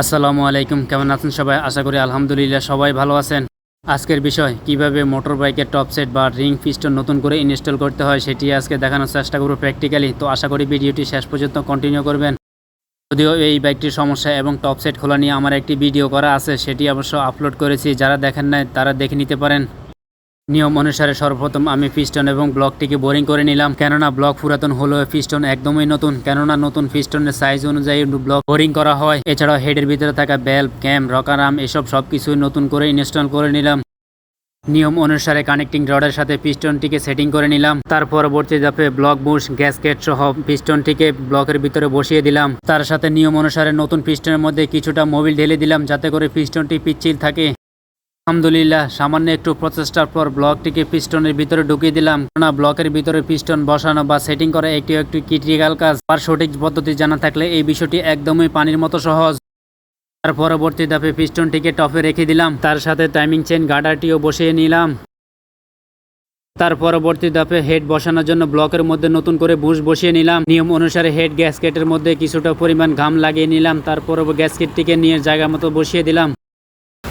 আসসালামু আলাইকুম, কেমন আছেন সবাই? আশা করি আলহামদুলিল্লাহ সবাই ভালো আছেন। আজকের বিষয়, কীভাবে মোটর বাইকের টপ সেট বা রিং পিস্টন নতুন করে ইনস্টল করতে হয় সেটি আজকে দেখানোর চেষ্টা করব প্র্যাকটিক্যালি। তো আশা করি ভিডিওটি শেষ পর্যন্ত কন্টিনিউ করবেন। যদিও এই বাইকটির সমস্যা এবং টপ সেট খোলা নিয়ে আমার একটি ভিডিও করা আছে, সেটি অবশ্য আপলোড করেছি। যারা দেখেন নাই, তারা দেখে নিতে পারেন। নিয়ম অনুসারে সর্বপ্রথম আমি পিস্টন এবং ব্লকটিকে বোরিং করে নিলাম। কেননা ব্লক পুরাতন হলেও পিস্টন একদমই নতুন। কেননা নতুন পিস্টনের সাইজ অনুযায়ী ব্লক বোরিং করা হয়। এছাড়াও হেডের ভিতরে থাকা বেল্ট, ক্যাম রকারাম এসব সব কিছুই নতুন করে ইনস্টল করে নিলাম। নিয়ম অনুসারে কানেক্টিং রডের সাথে পিস্টনটিকে সেটিং করে নিলাম। তার পরবর্তী ধাপে ব্লক বুশ, গ্যাসকেট সহ পিস্টনটিকে ব্লকের ভিতরে বসিয়ে দিলাম। তার সাথে নিয়ম অনুসারে নতুন পিস্টনের মধ্যে কিছুটা মোবিল ঢেলে দিলাম, যাতে করে পিস্টনটি পিচ্ছিল থাকে। আলহামদুলিল্লাহ, সামান্য একটু প্রচেষ্টার পর ব্লকটিকে পিস্টনের ভিতরে ঢুকিয়ে দিলাম। না ব্লকের ভিতরে পিস্টন বসানো বা সেটিং করা একটি একটি ক্রিটিক্যাল কাজ। আর সঠিক পদ্ধতি জানা থাকলে এই বিষয়টি একদমই পানির মতো সহজ। তার পরবর্তী ধাপে পিস্টনটিকে টপে রেখে দিলাম। তার সাথে টাইমিং চেন গার্ডারটিও বসিয়ে নিলাম। তার পরবর্তী ধাপে হেড বসানোর জন্য ব্লকের মধ্যে নতুন করে বুশ বসিয়ে নিলাম। নিয়ম অনুসারে হেড গ্যাসকেটের মধ্যে কিছুটা পরিমাণ ঘাম লাগিয়ে নিলাম। তারপর গ্যাসকেটটিকে নিয়ে জায়গা মতো বসিয়ে দিলাম।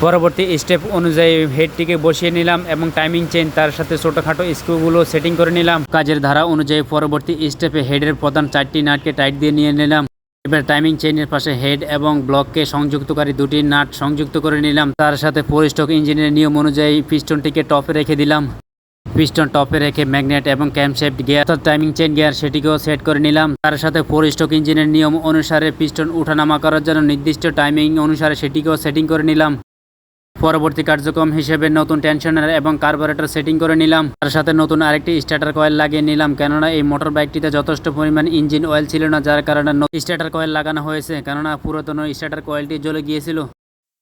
পরবর্তী স্টেপ অনুযায়ী হেডটিকে বসিয়ে নিলাম এবং টাইমিং চেন তার সাথে ছোটোখাটো স্ক্রুগুলো সেটিং করে নিলাম। কাজের ধারা অনুযায়ী পরবর্তী স্টেপে হেডের প্রধান চারটি নাটকে টাইট দিয়ে নিয়ে নিলাম। এবার টাইমিং চেইনের পাশে হেড এবং ব্লককে সংযুক্তকারী দুটি নাট সংযুক্ত করে নিলাম। তার সাথে ফোর স্টক ইঞ্জিনের নিয়ম অনুযায়ী পিস্টনটিকে টপে রেখে দিলাম। পিস্টন টপে রেখে ম্যাগনেট এবং ক্যামশেফট গিয়ার অর্থাৎ টাইমিং চেন গিয়ার সেটিকেও সেট করে নিলাম। তার সাথে ফোর স্টক ইঞ্জিনের নিয়ম অনুসারে পিস্টন উঠানামা করার জন্য নির্দিষ্ট টাইমিং অনুসারে সেটিকেও সেটিং করে নিলাম। পরবর্তী কার্যক্রম হিসেবে নতুন টেনশনার এবং কার্বোরেটর সেটিং করে নিলাম। তার সাথে নতুন আরেকটি স্টার্টার কয়েল লাগিয়ে নিলাম, কেননা এই মোটর বাইকটিতে যথেষ্ট পরিমাণ ইঞ্জিন অয়েল ছিল না, যার কারণে স্টার্টার কয়েল লাগানো হয়েছে, কেননা পুরাতন স্টার্টার কয়েলটি জ্বলে গিয়েছিল।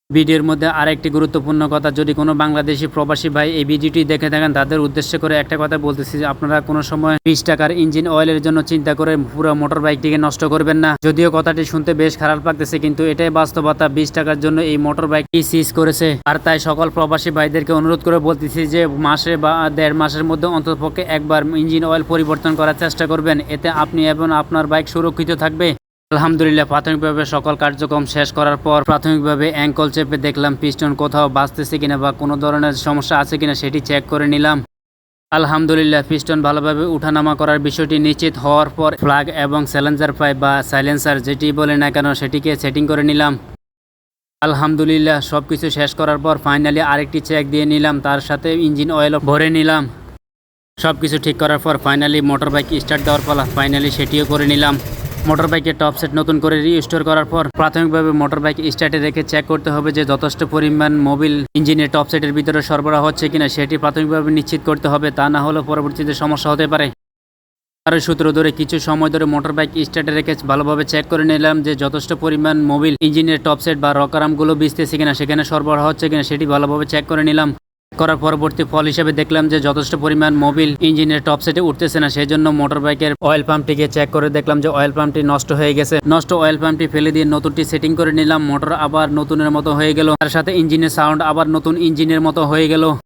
ভিডিওর মধ্যে আরেকটি গুরুত্বপূর্ণ কথা, যদি কোনো বাংলাদেশি প্রবাসী ভাই এই ভিডিওটি দেখে থাকেন, তাদের উদ্দেশ্য করে একটা কথা বলতেছি আপনারা কোনো সময় বিশ টাকার ইঞ্জিন অয়েলের জন্য চিন্তা করে পুরো মোটর বাইকটিকে নষ্ট করবেন না। যদিও কথাটি শুনতে বেশ খারাপ লাগতেছে, কিন্তু এটাই বাস্তবতা। বিশ টাকার জন্য এই মোটর বাইকটি সিজ করেছে? আর তাই সকল প্রবাসী ভাইদেরকে অনুরোধ করে বলতেছি যে মাসে বা দেড় মাসের মধ্যে অন্ততপক্ষে একবার ইঞ্জিন অয়েল পরিবর্তন করার চেষ্টা করবেন। এতে আপনি এবং আপনার বাইক সুরক্ষিত থাকবে। আলহামদুলিল্লাহ, প্রাথমিকভাবে সকল কার্যক্রম শেষ করার পর প্রাথমিকভাবে অ্যাঙ্কল চেপে দেখলাম পিস্টন কোথাও বাঁচতেছে কিনা বা কোনো ধরনের সমস্যা আছে কিনা সেটি চেক করে নিলাম। আলহামদুলিল্লাহ পিস্টন ভালোভাবে উঠানামা করার বিষয়টি নিশ্চিত হওয়ার পর ফ্লাগ এবং স্যালেন্সার পাইপ বা সাইলেন্সার যেটি বলে না কেন সেটিকে সেটিং করে নিলাম। আলহামদুলিল্লাহ সব কিছু শেষ করার পর ফাইনালি আরেকটি চেক দিয়ে নিলাম, তার সাথে ইঞ্জিন অয়েল ভরে নিলাম। সব কিছু ঠিক করার পর ফাইনালি মোটর বাইক স্টার্ট দেওয়ার পালা ফাইনালি সেটিও করে নিলাম। মোটর বাইকের টপ সেট নতুন করে রিস্টোর করার পর প্রাথমিকভাবে মোটর বাইক স্টার্টে রেখে চেক করতে হবে যে যথেষ্ট পরিমাণ মোবিল ইঞ্জিনের টপ সেটের ভিতরে সরবরাহ হচ্ছে কিনা, সেটি প্রাথমিকভাবে নিশ্চিত করতে হবে। তা না হলে পরবর্তীতে সমস্যা হতে পারে। আরও সূত্র ধরে, কিছু সময় ধরে মোটর বাইক স্টার্টে রেখে ভালোভাবে চেক করে নিলাম যে যথেষ্ট পরিমাণ মোবিল ইঞ্জিনের টপ সেট বা রকারামগুলো বিজতেছে কিনা, সেখানে সরবরাহ হচ্ছে কিনা, সেটি ভালোভাবে চেক করে নিলাম। করার পরবর্তী ফল হিসেবে দেখলাম যে যথেষ্ট পরিমাণ মোবিল ইঞ্জিনের টপ সেটে উঠতেছে না সেই জন্য মোটর বাইকের অয়েল পাম্পটিকে চেক করে দেখলাম যে অয়েল পাম্পটি নষ্ট হয়ে গেছে। নষ্ট অয়েল পাম্পটি ফেলে দিয়ে নতুনটি সেটিং করে নিলাম, মোটর আবার নতুনের মতো হয়ে গেল, তার সাথে ইঞ্জিনের সাউন্ড আবার নতুন ইঞ্জিনের মতো হয়ে গেল।